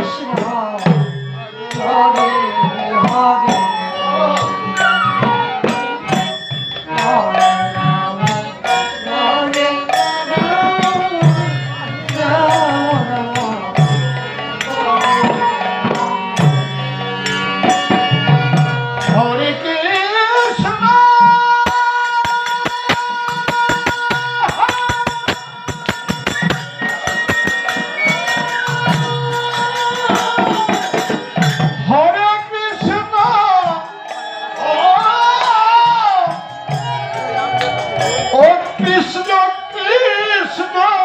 Krishna Hare Oh, Krishna, Krishna.